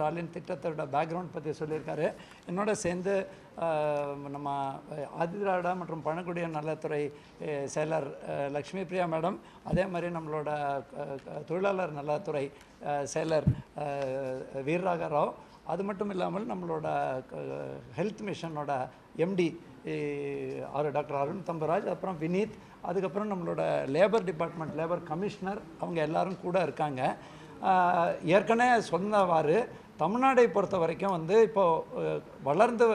ஸ்டாலின் திட்டத்தோட பேக்ரவுண்ட் பற்றி சொல்லியிருக்காரு. என்னோட சேர்ந்து நம்ம ஆதிதிராடா மற்றும் பழங்குடிய நலத்துறை செயலர் லக்ஷ்மி பிரியா மேடம் அதே மாதிரி நம்மளோட தொழிலாளர் நலத்துறை செயலர் வீரராக ராவ் அது மட்டும் இல்லாமல் நம்மளோட ஹெல்த் மிஷனோட எம்டி ஆறு டாக்டர் அருண் தம்பராஜ் அப்புறம் வினீத் அதுக்கப்புறம் நம்மளோட லேபர் டிபார்ட்மெண்ட் லேபர் கமிஷனர் அவங்க எல்லாரும் கூட இருக்காங்க. ஏற்கனவே சொன்னவாறு தமிழ்நாடை பொறுத்த வரைக்கும் வந்து இப்போது வளர்ந்து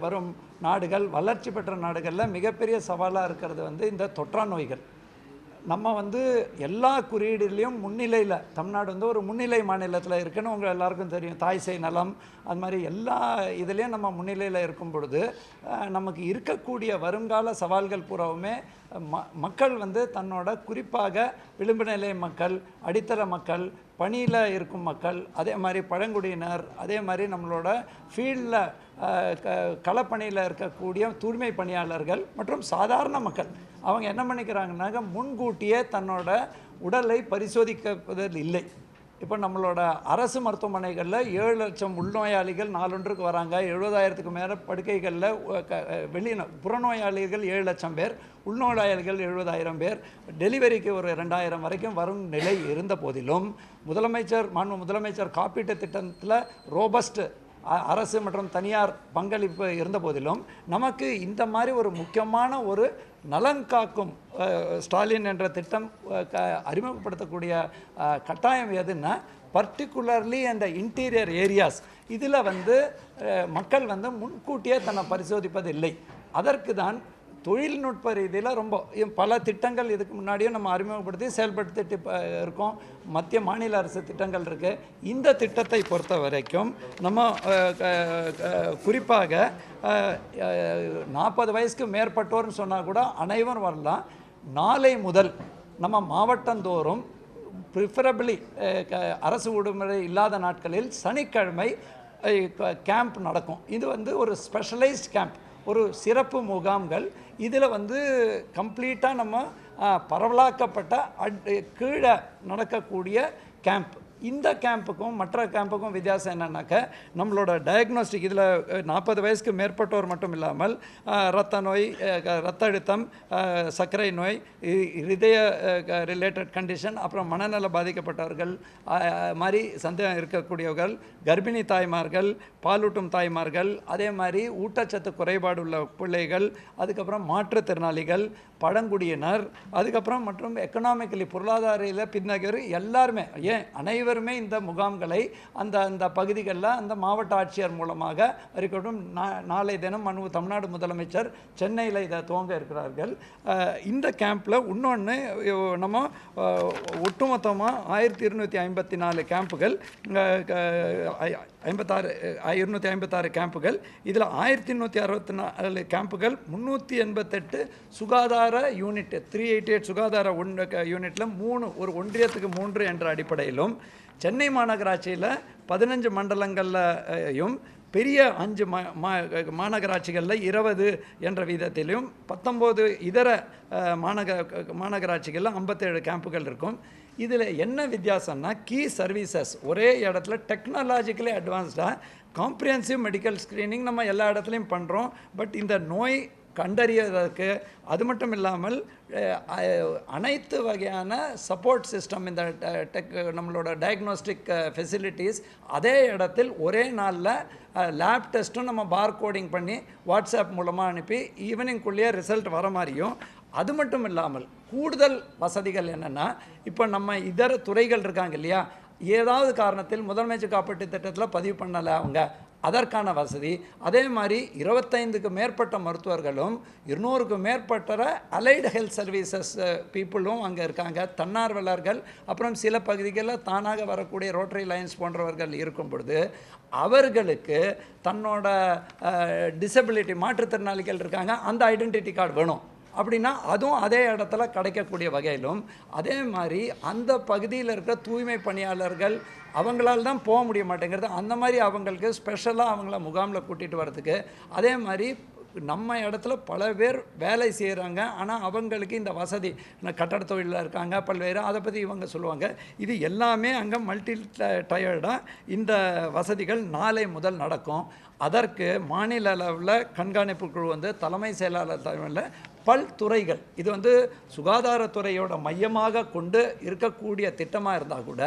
வரும் நாடுகள் வளர்ச்சி பெற்ற நாடுகளில் மிகப்பெரிய சவாலாக இருக்கிறது வந்து இந்த தொற்றா நோய்கள் நம்ம வந்து எல்லா குறியீடுலேயும் முன்னிலையில் தமிழ்நாடு வந்து ஒரு முன்னிலை மாநிலத்தில் இருக்குன்னு உங்கள் எல்லாருக்கும் தெரியும். தாய் சேய் நலம் அது மாதிரி எல்லா இதுலேயும் நம்ம முன்னிலையில் இருக்கும் பொழுது நமக்கு இருக்கக்கூடிய வருங்கால சவால்கள் பூராவுமே ம மக்கள் வந்து தன்னோட குறிப்பாக விளிம்பு நிலை மக்கள் அடித்தர மக்கள் பணியில் இருக்கும் மக்கள் அதே மாதிரி பழங்குடியினர் அதே மாதிரி நம்மளோட ஃபீல்டில் களப்பணியில் இருக்கக்கூடிய தூய்மை பணியாளர்கள் மற்றும் சாதாரண மக்கள். அவங்க என்ன பண்ணிக்கிறாங்கனாக்க முன்கூட்டியே தன்னோட உடலை பரிசோதிக்கப்பதில் இல்லை. இப்போ நம்மளோட அரசு மருத்துவமனைகளில் ஏழு லட்சம் உள்நோயாளிகள் நாளொன்றுக்கு வராங்க. எழுபதாயிரத்துக்கு மேலே படுக்கைகளில் வெளி புறநோயாளிகள் ஏழு லட்சம் பேர் உள்நோயாளிகள் எழுபதாயிரம் பேர். டெலிவரிக்கு ஒரு ரெண்டாயிரம் வரைக்கும் வரும் நிலை இருந்த போதிலும் முதலமைச்சர் மாண்பு முதலமைச்சர் காப்பீட்டு திட்டத்தில் ரோபஸ்ட் அ- அரசு மற்றும் தனியார் பங்களிப்பு இருந்த போதிலும் நமக்கு இந்த மாதிரி ஒரு முக்கியமான ஒரு நலன் காக்கும் ஸ்டாலின் என்ற திட்டம் அறிமுகப்படுத்தக்கூடிய கட்டாயம் எதுன்னா பர்டிகுலர்லி அந்த இன்டீரியர் ஏரியாஸ் இதில் வந்து மக்கள் வந்து முன்கூட்டியே தன்னை பரிசோதிப்பது இல்லை அதற்கு தான் தொழில்நுட்ப ரீதியில் ரொம்ப பல திட்டங்கள் இதுக்கு முன்னாடியும் நம்ம அறிமுகப்படுத்தி செயல்படுத்திட்டு இப்போ இருக்கோம். மத்திய மாநில அரசு திட்டங்கள் இருக்குது இந்த திட்டத்தை பொறுத்த வரைக்கும் நம்ம க- குறிப்பாக நாற்பது வயசுக்கு மேற்பட்டோர்னு சொன்னால் கூட அனைவரும் வரலாம். நாளை முதல் நம்ம மாவட்டந்தோறும் ப்ரிஃபரபிளி அரசு விடுமுறை இல்லாத நாட்களில் சனிக்கிழமை கேம்ப் நடக்கும். இது வந்து ஒரு ஸ்பெஷலைஸ்ட் கேம்ப் ஒரு சிறப்பு முகாம்கள். இதில் வந்து கம்ப்ளீட்டாக நம்ம பரவலாக்கப்பட்ட அட் கீழே நடக்கக்கூடிய கேம்ப். இந்த கேம்புக்கும் மற்ற கேம்புக்கும் வித்தியாசம் என்னன்னாக்க நம்மளோட டயக்னோஸ்டிக் இதில் நாற்பது வயசுக்கு மேற்பட்டோர் மட்டும் இல்லாமல் இரத்த நோய் க- இரத்த அழுத்தம் சர்க்கரை நோய் இ- இதய ரிலேட்டட் கண்டிஷன் அப்புறம் மனநல பாதிக்கப்பட்டவர்கள் மாதிரி சந்தேகம் இருக்கக்கூடியவர்கள் கர்ப்பிணி தாய்மார்கள் பாலூட்டும் தாய்மார்கள் அதே மாதிரி ஊட்டச்சத்து குறைபாடு உள்ள பிள்ளைகள் அதுக்கப்புறம் மாற்றுத்திறனாளிகள் பழங்குடியினர் அதுக்கப்புறம் மற்றும் எக்கனாமிக்கலி பொருளாதாரத்தில் பின்னகர் எல்லாருமே ஏன்? அனைவருமே இந்த முகாம்களை அந்த அந்த பகுதிகளில் அந்த மாவட்ட ஆட்சியர் மூலமாக இருக்கட்டும் நா- நாளை தினம் மனு தமிழ்நாடு முதலமைச்சர் சென்னையில் இதை துவங்க இருக்கிறார்கள். இந்த கேம்பில் இன்னொன்று நம்ம ஒட்டுமொத்தமாக ஆயிரத்தி இருநூற்றி ஐம்பத்தி நாலு கேம்புகள் ஐம்பத்தாறு இருநூற்றி ஐம்பத்தாறு கேம்புகள் இதில் ஆயிரத்தி நூற்றி அறுபத்தி நாலு கேம்புகள் முந்நூற்றி எண்பத்தெட்டு சுகாதார யூனிட் த்ரீ எயிட்டி எயிட் சுகாதார ஒன் யூனிட்டில் மூணு ஒரு ஒன்றியத்துக்கு மூன்று என்ற அடிப்படையிலும் சென்னை மாநகராட்சியில் பதினஞ்சு மண்டலங்கள்லையும் பெரிய அஞ்சு மா மாநகராட்சிகளில் இருபது என்ற விதத்திலும் பத்தொம்போது இதர மாநக மாநகராட்சிகளில் ஐம்பத்தேழு கேம்புகள் இருக்கும். இதில் என்ன வித்தியாசம்னா கீ சர்வீசஸ் ஒரே இடத்துல டெக்னாலஜிக்கலி அட்வான்ஸ்டாக காம்ப்ரிஹென்சிவ் மெடிக்கல் ஸ்க்ரீனிங் நம்ம எல்லா இடத்துலையும் பண்ணுறோம் பட் இந்த நோய் கண்டறியதற்கு அது மட்டும் இல்லாமல் அனைத்து வகையான சப்போர்ட் சிஸ்டம் இந்த டெக் நம்மளோட டயக்னோஸ்டிக் ஃபெசிலிட்டிஸ் அதே இடத்தில் ஒரே நாளில் லேப் டெஸ்ட்டும் நம்ம பார் கோடிங் பண்ணி வாட்ஸ்அப் மூலமாக அனுப்பி ஈவினிங்குள்ளேயே ரிசல்ட் வர மாதிரியும் அது மட்டும் இல்லாமல் கூடுதல் வசதிகள் என்னென்னா இப்போ நம்ம இதர துறைகள் இருக்காங்க இல்லையா? ஏதாவது காரணத்தில் முதலமைச்சர் காப்பீட்டு திட்டத்தில் பதிவு பண்ணலை அவங்க. அதற்கான வசதி. அதே மாதிரி இருபத்தைந்துக்கு மேற்பட்ட மருத்துவர்களும் இருநூறுக்கும் மேற்பட்ட அலைடு ஹெல்த் சர்வீசஸ் பீப்புளும் uh, அங்கே இருக்காங்க. தன்னார்வலர்கள் அப்புறம் சில பகுதிகளில் தானாக வரக்கூடிய ரோட்டரி லைன்ஸ் போன்றவர்கள் இருக்கும் பொழுது அவர்களுக்கு தன்னோட uh, டிசபிலிட்டி மாற்றுத்திறனாளிகள் இருக்காங்க. அந்த ஐடென்டிட்டி கார்டு வேணும். அப்படின்னா அதுவும் அதே இடத்துல கிடைக்கக்கூடிய வகையிலும் அதே மாதிரி அந்த பகுதியில் இருக்கிற தூய்மை பணியாளர்கள் அவங்களால தான் போக முடிய மாட்டேங்கிறது அந்த மாதிரி அவங்களுக்கு ஸ்பெஷலாக அவங்கள முகாமில் கூட்டிகிட்டு வரதுக்கு அதே மாதிரி நம்ம இடத்துல பல பேர் வேலை செய்கிறாங்க ஆனால் அவங்களுக்கு இந்த வசதி கட்டட தொழிலில் இருக்காங்க பல்வேறு அதை பற்றி இவங்க சொல்லுவாங்க. இது எல்லாமே அங்கே மல்டி டயர்டாக இந்த வசதிகள் நாளை முதல் நடக்கும். அதற்கு மாநில அளவில் கண்காணிப்பு குழு வந்து தலைமை செயலாளர் தலைமையில் பல்துறைகள் இது வந்து சுகாதாரத்துறையோட மையமாக கொண்டு இருக்கக்கூடிய திட்டமாக இருந்தால் கூட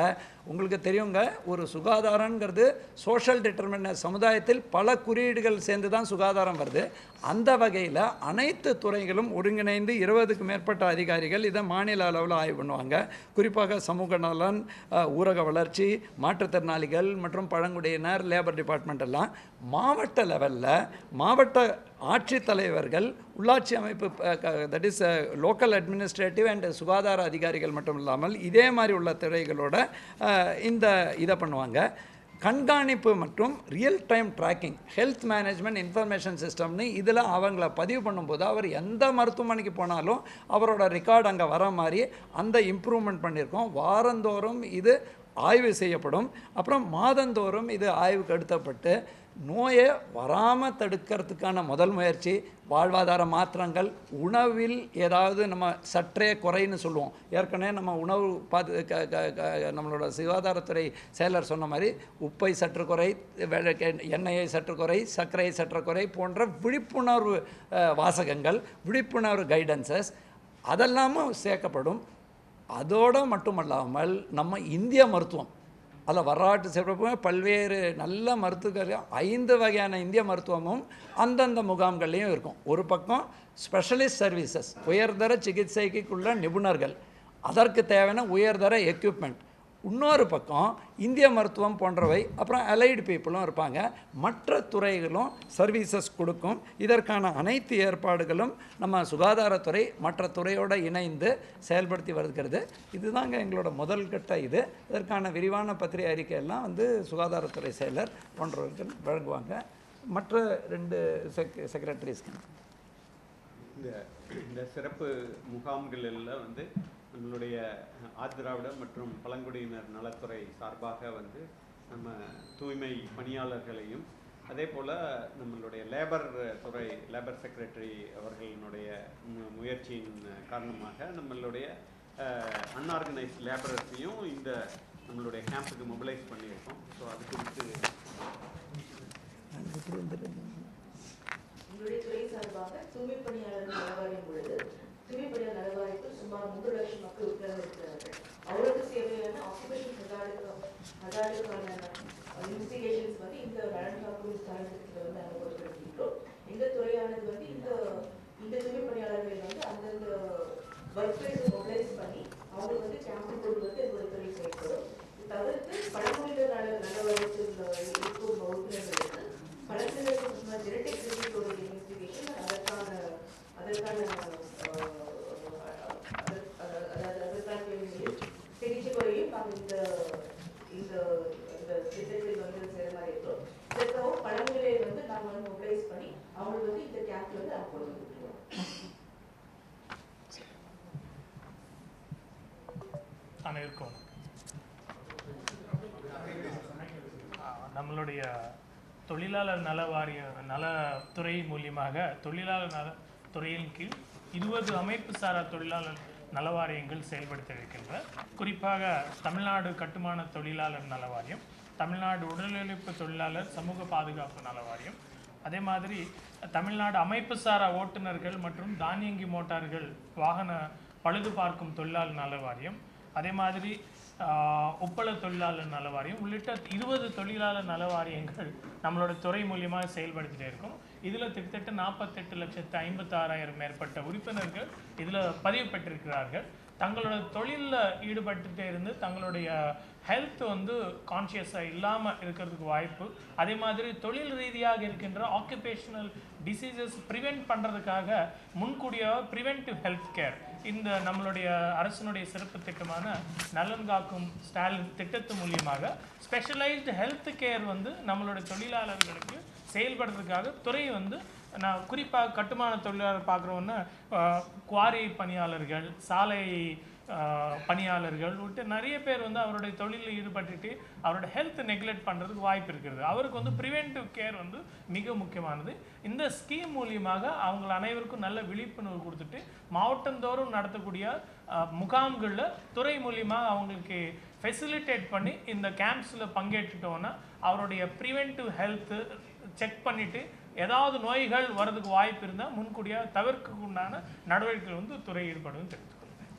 உங்களுக்கு தெரியுங்க ஒரு சுகாதாரங்கிறது சோஷியல் டிட்டர்மின சமுதாயத்தில் பல குறியீடுகள் சேர்ந்து தான் சுகாதாரம் வருது. அந்த வகையில் அனைத்து துறைகளும் ஒருங்கிணைந்து இருபதுக்கு மேற்பட்ட அதிகாரிகள் இதை மாநில அளவில் ஆய்வு பண்ணுவாங்க. குறிப்பாக சமூக நலன் ஊரக வளர்ச்சி மாற்றுத்திறனாளிகள் மற்றும் பழங்குடியினர் லேபர் டிபார்ட்மெண்ட் எல்லாம் மாவட்ட லெவலில் மாவட்ட ஆட்சித்தலைவர்கள் உள்ளாட்சி அமைப்பு that is local administrative and சுகாதார அதிகாரிகள் மட்டும் இல்லாமல் இதே மாதிரி உள்ள துறைகளோட இந்த இதை பண்ணுவாங்க. கண்காணிப்பு மற்றும் real time tracking health management information சிஸ்டம்னு இதில் அவங்கள பதிவு பண்ணும்போது அவர் எந்த மருத்துவமனைக்கு போனாலும் அவரோட ரெக்கார்டு அங்கே வர மாதிரி அந்த இம்ப்ரூவ்மெண்ட் பண்ணியிருக்கோம். வாரந்தோறும் இது ஆய்வு செய்யப்படும். அப்புறம் மாதந்தோறும் இது ஆய்வுக்கு எடுத்தப்பட்டு நோயை வராமல் தடுக்கிறதுக்கான முதல் முயற்சி வாழ்வாதார மாற்றங்கள். உணவில் ஏதாவது நம்ம சற்றே குறைன்னு சொல்லுவோம். ஏற்கனவே நம்ம உணவு பாது க- க- க- நம்மளோட சுகாதாரத்துறை செயலர் சொன்ன மாதிரி உப்பை சற்று குறை எண்ணெயை சற்று குறை சர்க்கரையை சற்று குறை போன்ற விழிப்புணர்வு வாசகங்கள் விழிப்புணர்வு கைடன்சஸ் அதெல்லாமும் சேர்க்கப்படும். அதோடு மட்டுமல்லாமல் நம்ம இந்திய மருத்துவம் அதில் வரலாற்று சிறப்பு பல்வேறு நல்ல மருத்துவர்கள் ஐந்து வகையான இந்திய மருத்துவமும் அந்தந்த முகாம்கள்லையும் இருக்கும். ஒரு பக்கம் ஸ்பெஷலிஸ்ட் சர்வீசஸ் உயர்தர சிகிச்சைக்குள்ள நிபுணர்கள். அதற்கு தேவையான உயர்தர எக்யூப்மெண்ட் இன்னொரு பக்கம் இந்திய மருத்துவம் போன்றவை அப்புறம் அலைடு பீப்புளும் இருப்பாங்க. மற்ற துறைகளும் சர்வீசஸ் கொடுக்கும். இதற்கான அனைத்து ஏற்பாடுகளும் நம்ம சுகாதாரத்துறை மற்ற துறையோடு இணைந்து செயல்படுத்தி வருகிறது. இதுதாங்க எங்களோட முதல் கட்ட இது. இதற்கான விரிவான பத்திரிகை அறிக்கையெல்லாம் வந்து சுகாதாரத்துறை செயலர் போன்றவர்கள் வழங்குவாங்க. மற்ற ரெண்டு செக் செக்ரட்டரிஸ்க்கு இந்த இந்த சிறப்பு முகாம்கள் எல்லாம் வந்து நம்மளுடைய ஆதிராவிட மற்றும் பழங்குடியினர் நலத்துறை சார்பாக வந்து நம்ம தூய்மை பணியாளர்களையும் அதே போல் நம்மளுடைய லேபர் துறை லேபர் செக்ரட்டரி அவர்களினுடைய முயற்சியின் காரணமாக நம்மளுடைய அன்ஆர்கனைஸ் லேபரர்ஸையும் இந்த நம்மளுடைய கேம்புக்கு மொபிலைஸ் பண்ணியிருக்கோம். ஸோ அது குறித்து உங்களுடைய துறை சார்பாக தூய்மை பணியாளர் நலவாரியம் உள்ளது தூய்மை நலவாய்ப்பு சுமார் மூன்று லட்சம் மக்கள் உட்கார்ந்து இருக்கிறார்கள் அவர்களுக்கு தேவையான ஆக்குபேஷன் ஹசார்டுக்கான இன்வெஸ்டிகேஷன்ஸ் வந்து இந்த நலன் காக்கும் ஸ்தானத்தில் வந்து நாங்கள் பொறுப்படுத்திக்கிறோம் எங்கள் துறையானது வந்து இந்த இந்த தூய்மை பணியாளர்களை வந்து அந்தந்த ஒர்க் பிளேஸ் மொபைலைஸ் பண்ணி அவங்களுக்கு வந்து கேம்பிங் கொண்டு வந்து ஒரு துறை செயல்படும் தவிர்த்து பழங்குடியினர் நல நலவாரியத்தில் இருக்கும் உறுப்பினர்களுக்கு பழங்குடியினருக்கு சும்மா ஜெனடிக் ரிசீட்டோட இன்வெஸ்டிகேஷன் அதற்கான அதற்கான அஹ், அதற்- அத- அதாவது அதற்கான கேள்விகளையும் சிகிச்சை முறையும் நாங்கள் இந்த இந்த இந்த திட்டத்தில் வந்து சேர மாதிரி இருக்கிறோம் இதற்காக பழங்குடியை வந்து நாங்கள் வந்து மொபிலைஸ் பண்ணி அவங்களுக்கு வந்து இந்த கேம்ப்ல வந்து நாங்கள் கொண்டு வந்துருக்கோம் அனைவருக்கும் நம்மளுடைய தொழிலாளர் நல வாரிய நலத்துறை மூலியமாக தொழிலாளர் நல துறையின் கீழ் இருபது அமைப்பு சாரா தொழிலாளர் நல வாரியங்கள் செயல்படுத்த இருக்கின்ற குறிப்பாக தமிழ்நாடு கட்டுமான தொழிலாளர் நல தமிழ்நாடு தமிழ்நாடு உடலுழைப்பு தொழிலாளர் சமூக பாதுகாப்பு நல வாரியம். அதே மாதிரி தமிழ்நாடு அமைப்பு சாரா ஓட்டுநர்கள் மற்றும் தானியங்கி மோட்டார்கள் வாகன பழுது பார்க்கும் தொழிலாளர் நல வாரியம். அதே மாதிரி உப்பள தொழிலாளர் நல வாரியம். உள்ளிட்ட இருபது தொழிலாளர் நல வாரியங்கள் நம்மளோட துறை மூலியமாக செயல்படுத்திட்டே இருக்கும். இதில் கிட்டத்தட்ட நாற்பத்தெட்டு லட்சத்து ஐம்பத்தாறாயிரம் மேற்பட்ட உறுப்பினர்கள் இதில் பதிவு பெற்றிருக்கிறார்கள். தங்களோட தொழிலில் ஈடுபட்டுட்டே இருந்து தங்களுடைய ஹெல்த் வந்து கான்ஷியஸாக இல்லாமல் இருக்கிறதுக்கு வாய்ப்பு. அதே மாதிரி தொழில் ரீதியாக இருக்கின்ற ஆக்குபேஷனல் டிசீசஸ் ப்ரிவென்ட் பண்ணுறதுக்காக முன்கூடிய ப்ரிவென்டிவ் ஹெல்த் கேர் இந்த நம்மளுடைய அரசினுடைய சிறப்பு திட்டமான நலன் காக்கும் ஸ்டாலின் திட்டத்து மூலியமாக ஸ்பெஷலைஸ்டு ஹெல்த் கேர் வந்து நம்மளுடைய தொழிலாளர்களுக்கு செயல்படுறதுக்காக துறை வந்து நான் குறிப்பாக கட்டுமான தொழிலாளர் பார்க்குறோன்னா குவாரி பணியாளர்கள் சாலை பணியாளர்கள் விட்டு நிறைய பேர் வந்து அவருடைய தொழிலில் ஈடுபட்டுட்டு அவரோட ஹெல்த் நெக்லெக்ட் பண்ணுறதுக்கு வாய்ப்பு இருக்கிறது அவருக்கு வந்து ப்ரிவென்டிவ் கேர் வந்து மிக முக்கியமானது. இந்த ஸ்கீம் மூலியமாக அவங்க அனைவருக்கும் நல்ல விழிப்புணர்வு கொடுத்துட்டு மாவட்டந்தோறும் நடத்தக்கூடிய முகாம்களில் துறை மூலியமாக அவங்களுக்கு ஃபெசிலிட்டேட் பண்ணி இந்த கேம்ப்ஸில் பங்கேற்றுட்டோன்னா அவருடைய ப்ரிவென்டிவ் ஹெல்த்து செக் பண்ணிவிட்டு ஏதாவது நோய்கள் வர்றதுக்கு வாய்ப்பு இருந்தால் முன்கூடியாக தவிர்க்க உண்டான நடவடிக்கைகள் வந்து துறை ஈடுபடும் தெரிவித்துக்கொள்கிறேன்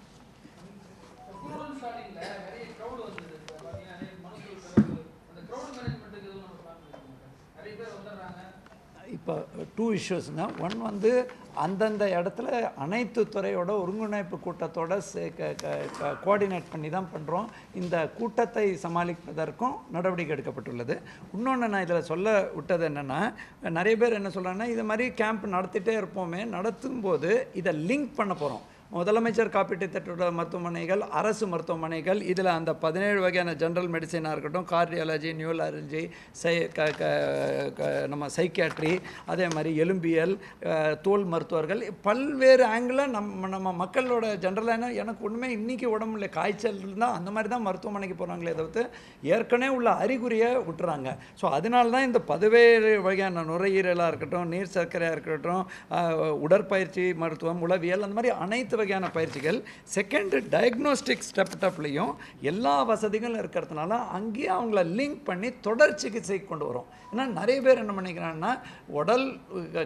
குளோபல் ஸ்டார்டிங்ல நிறைய க்ரௌட் வந்தது இப்ப பாத்தீங்கன்னா நிறைய மனுஷர்கள் பிறகு அந்த க்ரௌட் மேனேஜ்மெண்ட்டுக்கு எதுவும் நம்ம பிளான் பண்ணிருக்கோம் நிறைய பேர் வந்துடுறாங்க இப்போ டூ இஷ்யூஸ்ங்க ஒன் வந்து அந்தந்த இடத்துல அனைத்து துறையோட ஒருங்கிணைப்பு கூட்டத்தோட கோஆர்டினேட் பண்ணி தான் பண்ணுறோம் இந்த கூட்டத்தை சமாளிப்பதற்கும் நடவடிக்கை எடுக்கப்பட்டுள்ளது. இன்னொன்று நான் இதில் சொல்ல விட்டது என்னென்னா நிறைய பேர் என்ன சொல்கிறாங்கன்னா இது மாதிரி கேம்ப் நடத்திட்டே இருப்போமே நடத்தும் போது இதை லிங்க் பண்ண போகிறோம் முதலமைச்சர் காப்பீட்டு திட்டத்தோட மருத்துவமனைகள் அரசு மருத்துவமனைகள் இதில் அந்த பதினேழு வகையான ஜென்ரல் மெடிசனாக இருக்கட்டும் கார்டியாலஜி நியூலாலஜி சை க க க- நம்ம சைக்கியாட்ரி அதே மாதிரி எலும்பியல் தோல் மருத்துவர்கள் பல்வேறு ஆங்கிளில் நம்ம நம்ம மக்களோட ஜென்ரலான எனக்கு ஒன்றுமே இன்றைக்கி உடம்புல காய்ச்சல் இருந்தால் அந்த மாதிரி தான் மருத்துவமனைக்கு போகிறாங்களே தவிர்த்து ஏற்கனவே உள்ள அறிகுறியை விட்டுறாங்க. ஸோ அதனால தான் இந்த பதவேறு வகையான நுரையீரலாக இருக்கட்டும் நீர் சர்க்கரையாக இருக்கட்டும் உடற்பயிற்சி மருத்துவம் உளவியல் அந்த மாதிரி அனைத்து வகையான பயிற்சிகள் செகண்ட் டயக்னோஸ்டிக் ஸ்டெப்டப்லையும் எல்லா வசதிகளும் இருக்கிறதுனால அங்கேயே அவங்கள லிங்க் பண்ணி தொடர் சிகிச்சை கொண்டு வரும். ஏன்னா நிறைய பேர் என்ன பண்ணிக்கிறாங்கன்னா உடல்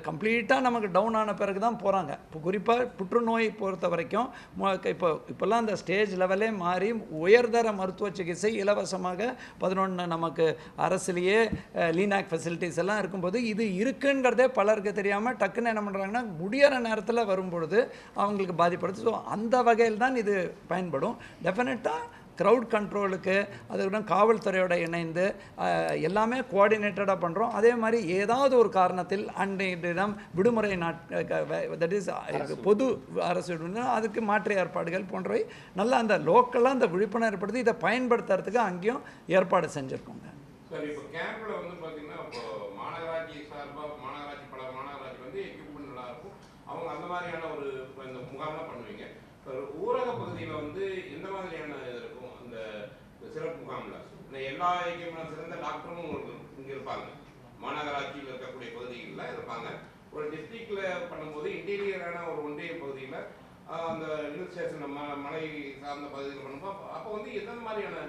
கம்ப்ளீட்டாக நமக்கு டவுன் ஆன பிறகு தான் போகிறாங்க இப்போ குறிப்பாக புற்றுநோய் பொறுத்த வரைக்கும் இப்போ இப்போல்லாம் அந்த ஸ்டேஜ் லெவலே மாறி உயர்தர மருத்துவ சிகிச்சை இலவசமாக பதினொன்று நமக்கு அரசுலேயே லீனாக் ஃபெசிலிட்டிஸ் எல்லாம் இருக்கும்போது இது இருக்குங்கிறதே பலருக்கு தெரியாமல் டக்குன்னு என்ன பண்ணுறாங்கன்னா முடியற நேரத்தில் வரும்பொழுது அவங்களுக்கு பாதிப்பு பாதிப்படுது ஸோ அந்த வகையில் தான் இது பயன்படும். டெஃபினட்டாக க்ரௌட் கண்ட்ரோலுக்கு அதுக்கப்புறம் காவல்துறையோட இணைந்து எல்லாமே கோஆர்டினேட்டடாக பண்ணுறோம் அதே மாதிரி ஏதாவது ஒரு காரணத்தில் அன்றைய தினம் விடுமுறை நாட் தட் இஸ் பொது அரசு அதுக்கு மாற்று ஏற்பாடுகள் போன்றவை. நல்லா அந்த லோக்கலாக அந்த விழிப்புணர்வு ஏற்படுத்தி இதை பயன்படுத்துறதுக்கு அங்கேயும் ஏற்பாடு செஞ்சுருக்கோங்க. சார் இப்போ கேம்ப்ல வந்து பாத்தீங்கன்னா இப்போ மாநகராட்சி சார்பா மாநகராட்சி பல மாநகராட்சி வந்து எக்யூப்மெண்ட் நல்லா இருக்கும். அவங்க அந்த மாதிரியான ஒரு முகாம்லாம் பண்ணுவீங்க. இப்போ ஊரக பகுதியில வந்து எந்த மாதிரியான இது இருக்கும்? அந்த சிறப்பு முகாம்ல? இந்த எல்லா எக்யூப்மெண்ட் சிறந்த டாக்டரும் உங்களுக்கு இங்க இருப்பாங்க. மாநகராட்சியில் இருக்கக்கூடிய பகுதிகளில் இருப்பாங்க. ஒரு டிஸ்ட்ரிக்ட்ல பண்ணும்போது இன்டீரியரான ஒரு ஒன்றிய பகுதியில் அந்த ஹில் ஸ்டேஷன் ம மலை சார்ந்த பகுதியில் பண்ணும்போது அப்போ வந்து எந்த மாதிரியான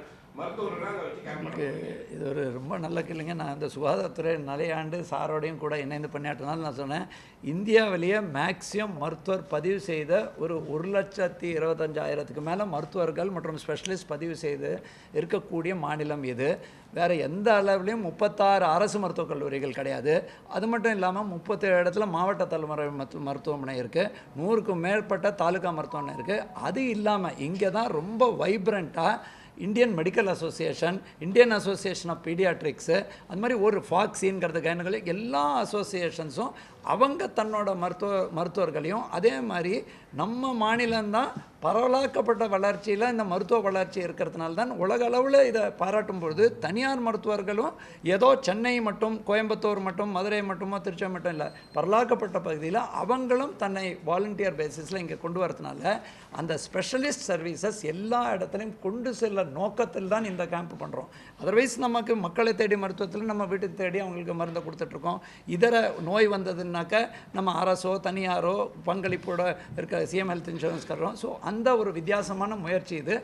எனக்கு இது ஒரு ரொம்ப நல்ல கேள்விங்க. நான் இந்த சுகாதாரத்துறை நிறைய ஆண்டு சாரோடையும் கூட இணைந்து பணியாற்றினாலும் நான் சொன்னேன் இந்தியாவிலேயே மேக்ஸிமம் மருத்துவர் பதிவு செய்த ஒரு ஒரு லட்சத்தி இருபத்தஞ்சாயிரத்துக்கு மேலே மருத்துவர்கள் மற்றும் ஸ்பெஷலிஸ்ட் பதிவு செய்து இருக்கக்கூடிய மாநிலம் இது. வேறு எந்த அளவுலையும் முப்பத்தாறு அரசு மருத்துவக் கல்லூரிகள் கிடையாது. அது மட்டும் இல்லாமல் முப்பத்தேழு இடத்துல மாவட்ட தலைமுறை மருத்துவ மருத்துவமனை இருக்குது நூறுக்கும் மேற்பட்ட தாலுகா மருத்துவமனை இருக்குது அது இல்லாமல் இங்கே தான் ரொம்ப வைப்ரண்ட்டாக Indian medical association Indian association of paediatrics அந்த மாதிரி ஒரு ஃபாக்ஸின்கிறது கைனகள் எல்லா அசோசியேஷன்ஸும் அவங்க தன்னோட மருத்துவ மருத்துவர்களையும் அதே மாதிரி நம்ம மாநிலம்தான் பரவலாக்கப்பட்ட வளர்ச்சியில் இந்த மருத்துவ வளர்ச்சி இருக்கிறதுனால தான் உலக அளவில் இதை பாராட்டும் பொழுது தனியார் மருத்துவர்களும் ஏதோ சென்னை மட்டும் கோயம்புத்தூர் மட்டும் மதுரை மட்டுமோ திருச்சி மட்டும் இல்லை பரவலாக்கப்பட்ட பகுதியில் அவங்களும் தன்னை வாலண்டியர் பேசிஸில் இங்கே கொண்டு வரதுனால அந்த ஸ்பெஷலிஸ்ட் சர்வீசஸ் எல்லா இடத்துலையும் கொண்டு செல்ல நோக்கத்தில் தான் இந்த கேம்ப் பண்ணுறோம் அதர்வைஸ் நமக்கு மக்களை தேடி மருத்துவத்தில் நம்ம வீட்டுக்கு தேடி அவங்களுக்கு மருந்தை கொடுத்துட்ருக்கோம் இதர நோய் வந்ததுன்னு வந்ததுன்னாக்க நம்ம அரசோ தனியாரோ பங்களிப்போட இருக்க சிஎம் ஹெல்த் இன்சூரன்ஸ் கட்டுறோம் ஸோ அந்த ஒரு வித்தியாசமான முயற்சி இது.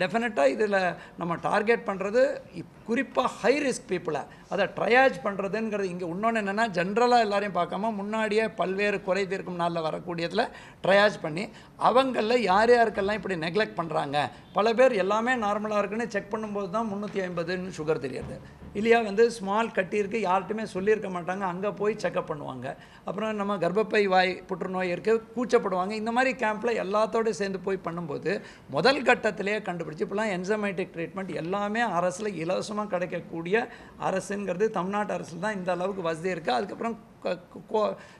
டெஃபினட்டாக இதில் நம்ம டார்கெட் பண்ணுறது குறிப்பாக ஹை ரிஸ்க் பீப்புளை அதை ட்ரையாஜ் பண்ணுறதுங்கிறது இங்கே இன்னொன்று என்னென்னா ஜென்ரலாக எல்லாரையும் பார்க்காம முன்னாடியே பல்வேறு குறை தீர்க்கும் நாளில் வரக்கூடியதில் ட்ரையாஜ் பண்ணி அவங்களில் யார் யாருக்கெல்லாம் இப்படி நெக்லெக்ட் பண்ணுறாங்க பல பேர் எல்லாமே நார்மலாக இருக்குன்னு செக் பண்ணும்போது தான் முந்நூற்றி ஐம்பதுன்னு சுகர் தெரியுது. இல்லையா வந்து ஸ்மால் கட்டியிருக்கு யார்கிட்டையுமே சொல்லியிருக்க மாட்டாங்க அங்கே போய் செக்அப் பண்ணுவாங்க. அப்புறம் நம்ம கர்ப்பப்பை வாய் புற்றுநோய் இருக்குது கூச்சப்படுவாங்க. இந்த மாதிரி கேம்பில் எல்லாத்தோடு சேர்ந்து போய் பண்ணும்போது முதல் கட்டத்திலேயே கண்டுபிடிச்சி இப்போலாம் என்சமைட்டிக் ட்ரீட்மெண்ட் எல்லாமே அரசில் இலவசமாக கிடைக்கக்கூடிய அரசுங்கிறது தமிழ்நாட்டு அரசு தான் இந்த அளவுக்கு வசதி இருக்குது அதுக்கப்புறம்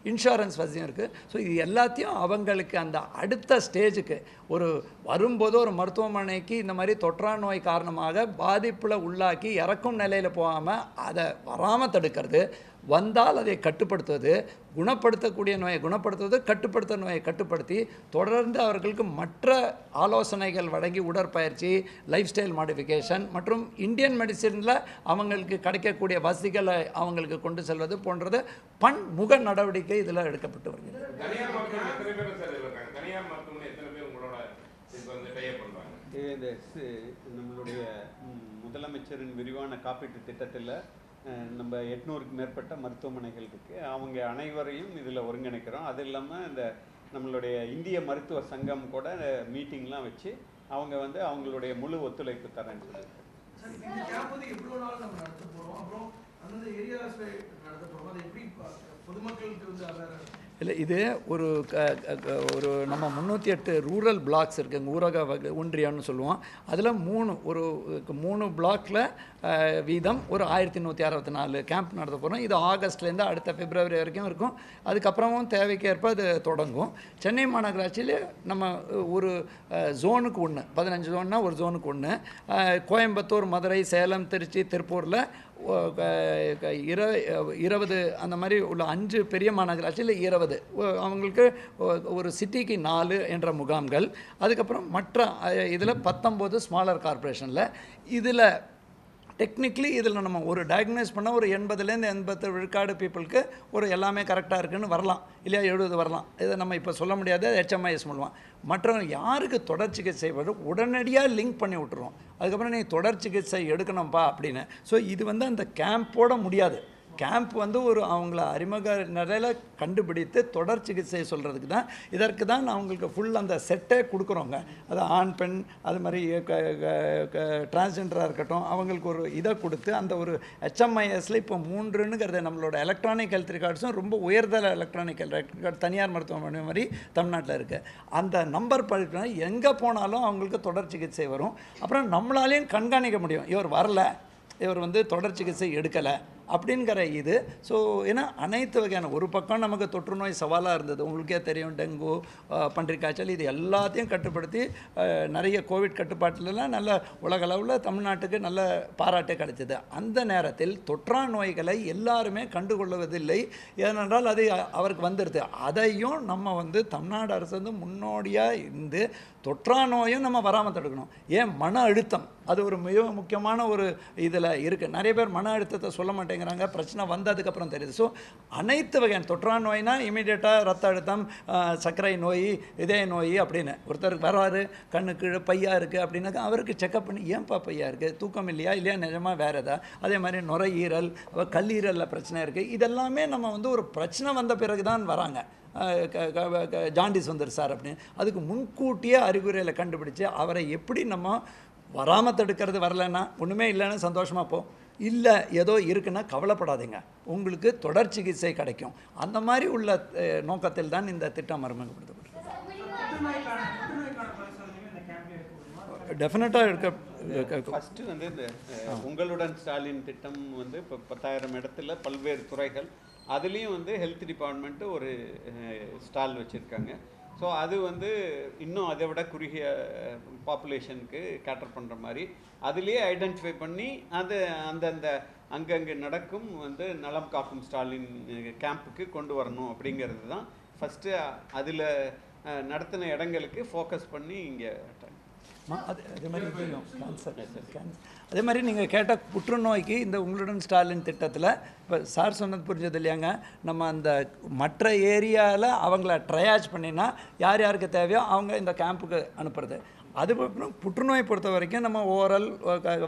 இன்சூரன்ஸ் வசதியும் இருக்குது ஸோ இது எல்லாத்தையும் அவங்களுக்கு அந்த அடுத்த ஸ்டேஜுக்கு ஒரு வரும்போது ஒரு மருத்துவமனைக்கு இந்த மாதிரி தொற்றா நோய் காரணமாக பாதிப்பில் உள்ளாக்கி இறக்கும் நிலையில் போகாமல் அதை வராமல் தடுக்கிறது. வந்தால் அதை கட்டுப்படுத்துவது குணப்படுத்தக்கூடிய நோயை குணப்படுத்துவது கட்டுப்படுத்த நோயை கட்டுப்படுத்தி தொடர்ந்து அவர்களுக்கு மற்ற ஆலோசனைகள் வழங்கி உடற்பயிற்சி லைஃப் ஸ்டைல் மாடிஃபிகேஷன் மற்றும் இந்தியன் மெடிசினில் அவங்களுக்கு கிடைக்கக்கூடிய வசதிகளை அவங்களுக்கு கொண்டு செல்வது போன்றது பன்முக நடவடிக்கை இதில் எடுக்கப்பட்டு வருகிறது. நம்மளுடைய முதலமைச்சரின் விரிவான காப்பீட்டு திட்டத்தில் நம்ம எட்நூறுக்கு மேற்பட்ட மருத்துவமனைகள் இருக்குது அவங்க அனைவரையும் இதில் ஒருங்கிணைக்கிறோம். அது இல்லாமல் இந்த நம்மளுடைய இந்திய மருத்துவ சங்கம் கூட மீட்டிங்லாம் வச்சு அவங்க வந்து அவங்களுடைய முழு ஒத்துழைப்பு தரேன்னு சொல்லியிருக்காங்க. அப்புறம் நடத்த போகிறோம் எப்படி பொதுமக்களுக்கு வந்து இல்லை இது ஒரு க ஒரு நம்ம முந்நூற்றி எட்டு ரூரல் பிளாக்ஸ் இருக்குங்க ஊரக வக ஒன்றியம்னு சொல்லுவோம். அதில் மூணு ஒரு மூணு பிளாக்கில் வீதம் ஒரு ஆயிரத்தி நூற்றி அறுபத்தி நாலு கேம்ப் நடத்த போகிறோம் இது ஆகஸ்ட்லேருந்து அடுத்த பிப்ரவரி வரைக்கும் இருக்கும். அதுக்கப்புறமும் தேவைக்கேற்ப அது தொடங்கும். சென்னை மாநகராட்சியில் நம்ம ஒரு ஜோனுக்கு ஒன்று பதினஞ்சு ஜோன்னா ஒரு ஜோனுக்கு ஒன்று கோயம்புத்தூர் மதுரை சேலம் திருச்சி திருப்பூரில் இர இருபது அந்த மாதிரி உள்ள அஞ்சு பெரிய மாநகராட்சியில் இருபது. அவங்களுக்கு ஒரு சிட்டிக்கு நாலு என்ற முகாம்கள். அதுக்கப்புறம் மற்ற இதில் பத்தொம்போது ஸ்மாலர் கார்ப்பரேஷனில் இதில் டெக்னிக்கலி இதில் நம்ம ஒரு டயக்னைஸ் பண்ண ஒரு எண்பதுலேருந்து எண்பத்து விழுக்காடு பீப்புளுக்கு ஒரு எல்லாமே கரெக்டாக இருக்குன்னு வரலாம். இல்லையா எழுபது வரலாம். இதை நம்ம இப்போ சொல்ல முடியாது ஹெச்எம்ஐஎஸ் மூலமாக மற்றவங்க யாருக்கு தொடர் சிகிச்சை வரும் உடனடியாக லிங்க் பண்ணி விட்டுருவோம் அதுக்கப்புறம் நீ தொடர் சிகிச்சை எடுக்கணும்ப்பா அப்படின்னு. ஸோ இது வந்து அந்த கேம்போட முடியாது. கேம்ப் வந்து ஒரு அவங்கள அறிமுக நிலையில் கண்டுபிடித்து தொடர் சிகிச்சை சொல்கிறதுக்கு தான். இதற்கு தான் நான் அவங்களுக்கு ஃபுல் அந்த செட்டே கொடுக்குறோங்க. அது ஆண் பெண் அது மாதிரி டிரான்ஸ்ஜெண்டராக இருக்கட்டும் அவங்களுக்கு ஒரு இதை கொடுத்து அந்த ஒரு ஹெச்எம்ஐஎஸில் இப்போ மூன்றுங்கிறது நம்மளோட எலக்ட்ரானிக் ஹெல்த் ரெக்கார்ட்ஸும் ரொம்ப உயர்தல எலக்ட்ரானிக் ஹெல்த் ரெக்கார்ட் தனியார் மருத்துவமனை மாதிரி தமிழ்நாட்டில் இருக்குது அந்த நம்பர் படிக்கணும்னா எங்கே போனாலும் அவங்களுக்கு தொடர் சிகிச்சை வரும். அப்புறம் நம்மளாலேயும் கண்காணிக்க முடியும். இவர் வரல. இவர் வந்து தொடர் சிகிச்சை எடுக்கலை. அப்படிங்கிற இது. ஸோ ஏன்னா அனைத்து வகையான ஒரு பக்கம் நமக்கு தொற்று நோய் சவாலாக இருந்தது. உங்களுக்கே தெரியும் டெங்கு அஹ், பன்றிக் காய்ச்சல் இது எல்லாத்தையும் கட்டுப்படுத்தி நிறைய கோவிட் கட்டுப்பாட்டிலலாம் நல்ல உலகளவில் தமிழ்நாட்டுக்கு நல்ல பாராட்டு கிடைச்சது. அந்த நேரத்தில் தொற்றா நோய்களை எல்லாருமே கண்டுகொள்வதில்லை. ஏனென்றால் அது அவருக்கு வந்துடுது அதையும் நம்ம வந்து தமிழ்நாடு அரசு வந்து முன்னோடியாக இருந்து தொற்றா நோயும் நம்ம வராமல் தடுக்கணும். ஏன்? மன அழுத்தம். அது ஒரு மிக முக்கியமான ஒரு இதில் இருக்குது நிறைய பேர் மன அழுத்தத்தை சொல்ல மாட்டேங்கிறாங்க பிரச்சனை வந்ததுக்கப்புறம் தெரியுது. ஸோ அனைத்து வகையான தொற்றா நோய்னா இமீடியட்டாக ரத்த அழுத்தம் சர்க்கரை நோய் இதய நோய் அப்படின்னு. ஒருத்தருக்கு வராரு கண்ணு கீழே பையா இருக்குது அப்படின்னாக்கா அவருக்கு செக்கப் பண்ணி ஏன்பா பையா இருக்குது தூக்கம் இல்லையா? இல்லையா? நிஜமாக வேறு எதா அதே மாதிரி நுரையீரல் கல்லீரலில் பிரச்சனை இருக்குது இதெல்லாமே நம்ம வந்து ஒரு பிரச்சனை வந்த பிறகு தான் வராங்க க- க- க- ஜாண்டிஸ் வந்துரு சார் அப்படின்னு. அதுக்கு முன்கூட்டியே அறிகுறிகளை கண்டுபிடிச்சு அவரை எப்படி நம்ம வராமல் தடுக்கிறது வரலைன்னா ஒன்றுமே இல்லைன்னு சந்தோஷமாக போ. இல்லை ஏதோ இருக்குன்னா கவலைப்படாதீங்க. உங்களுக்கு தொடர் சிகிச்சை கிடைக்கும். அந்த மாதிரி உள்ள நோக்கத்தில் தான் இந்த திட்டம் அறிமுகப்படுத்தப்பட்டது இருக்க டெஃபினட்டாக இருக்க. ஃபஸ்ட்டு வந்து இந்த உங்களுடன் ஸ்டாலின் திட்டம் வந்து இப்போ பத்தாயிரம் இடத்துல பல்வேறு துறைகள். அதுலேயும் வந்து ஹெல்த் டிபார்ட்மெண்ட்டு ஒரு ஸ்டால் வச்சுருக்காங்க. ஸோ அது வந்து இன்னும் அதை விட குறுகிய பாப்புலேஷனுக்கு கேட்டர் பண்ணுற மாதிரி அதுலேயே ஐடென்டிஃபை பண்ணி அது அந்தந்த அங்கங்கே நடக்கும் வந்து நலம் காக்கும் ஸ்டாலின் கேம்புக்கு கொண்டு வரணும் அப்படிங்கிறது தான் ஃபஸ்ட்டு அதில் நடத்தின இடங்களுக்கு ஃபோக்கஸ் பண்ணி இங்கே அது அதே மாதிரி கேன்சர் அதே மாதிரி நீங்கள் கேட்ட புற்றுநோய்க்கு இந்த உங்களுடன் ஸ்டாலின் திட்டத்தில் இப்போ சார் சொன்னது புரிஞ்சது இல்லையாங்க? நம்ம அந்த மற்ற ஏரியாவில் அவங்கள ட்ரையாஜ் பண்ணினா யார் யாருக்கு தேவையோ அவங்க இந்த கேம்புக்கு அனுப்புறது. அதுக்கப்புறம் புற்றுநோய் பொறுத்த வரைக்கும் நம்ம ஓரல்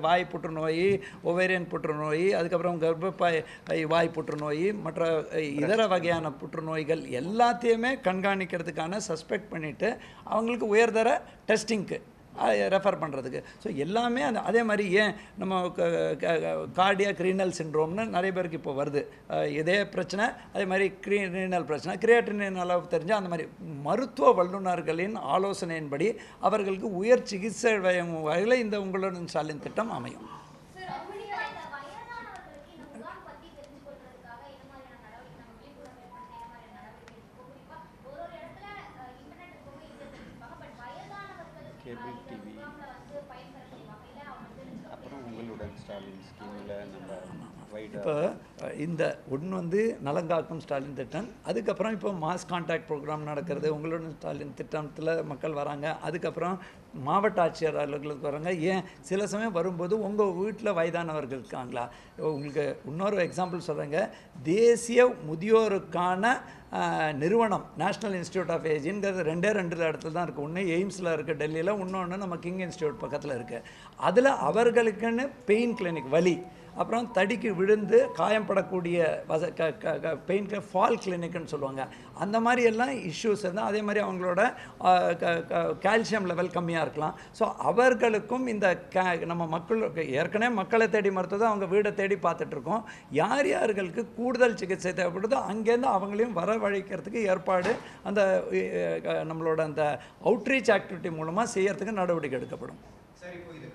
வாய் புற்றுநோய் ஒவேரியன் புற்றுநோய் அதுக்கப்புறம் கர்ப்பப்பாய் வாய் புற்றுநோய் மற்ற இதர வகையான புற்றுநோய்கள் எல்லாத்தையுமே கண்காணிக்கிறதுக்கான சஸ்பெக்ட் பண்ணிவிட்டு அவங்களுக்கு உயர்தர டெஸ்டிங்க்கு ரெஃபர் பண்ணுறதுக்கு ஸோ எல்லாமே அந்த அதே மாதிரி ஏன் நம்ம கார்டியாக் ரீனல் சிண்ட்ரோம்னு நிறைய பேருக்கு இப்போ வருது. இதே பிரச்சனை அதே மாதிரி க்ரீ ரீனல் பிரச்சனை கிரியேட்டினின் அளவு தெரிஞ்சால் அந்த மாதிரி மருத்துவ வல்லுநர்களின் ஆலோசனையின்படி அவர்களுக்கு உயர் சிகிச்சை வகையில் இந்த உங்களுடன் ஸ்டாலின் திட்டம் அமையும். சார் இப்போ இந்த ஒன்று வந்து நலங்காக்கும் ஸ்டாலின் திட்டம். அதுக்கப்புறம் இப்போ மாஸ் கான்டாக்ட் ப்ரோக்ராம் நடக்கிறது உங்களோட ஸ்டாலின் திட்டத்தில் மக்கள் வராங்க. அதுக்கப்புறம் மாவட்ட ஆட்சியர் அலுவலர்களுக்கு வராங்க. ஏன்? சில சமயம் வரும்போது உங்கள் வீட்டில் வயதானவர்கள் இருக்காங்களா? உங்களுக்கு இன்னொரு எக்ஸாம்பிள் சொல்கிறேங்க தேசிய முதியோருக்கான நிறுவனம் நேஷ்னல் இன்ஸ்டியூட் ஆஃப் ஏஜிங்கிறது ரெண்டே ரெண்டு இடத்துல தான் இருக்குது ஒன்று எய்ம்ஸில் இருக்குது டெல்லியில் இன்னொன்று நம்ம கிங் இன்ஸ்டியூட் பக்கத்தில் இருக்குது அதில் அவர்களுக்குன்னு பெயின் கிளினிக் வலி. அப்புறம் தடிக்கு விழுந்து காயம்படக்கூடிய வச க க க பெயின் ஃபால் கிளினிக்னு சொல்லுவாங்க. அந்த மாதிரி எல்லாம் இஷ்யூஸ் இருந்தால் அதே மாதிரி அவங்களோட கால்சியம் லெவல் கம்மியாக இருக்கலாம். ஸோ அவர்களுக்கும் இந்த கே நம்ம மக்கள் ஏற்கனவே மக்களை தேடி மருத்துவத்தை அவங்க வீடை தேடி பார்த்துட்ருக்கோம் யார் யார்களுக்கு கூடுதல் சிகிச்சை தேவைப்படுதோ அங்கேருந்து அவங்களையும் வரவழைக்கிறதுக்கு ஏற்பாடு அந்த நம்மளோட அந்த அவுட்ரீச் ஆக்டிவிட்டி மூலமாக செய்யறதுக்கு நடவடிக்கை எடுக்கப்படும். சரி இப்போ இது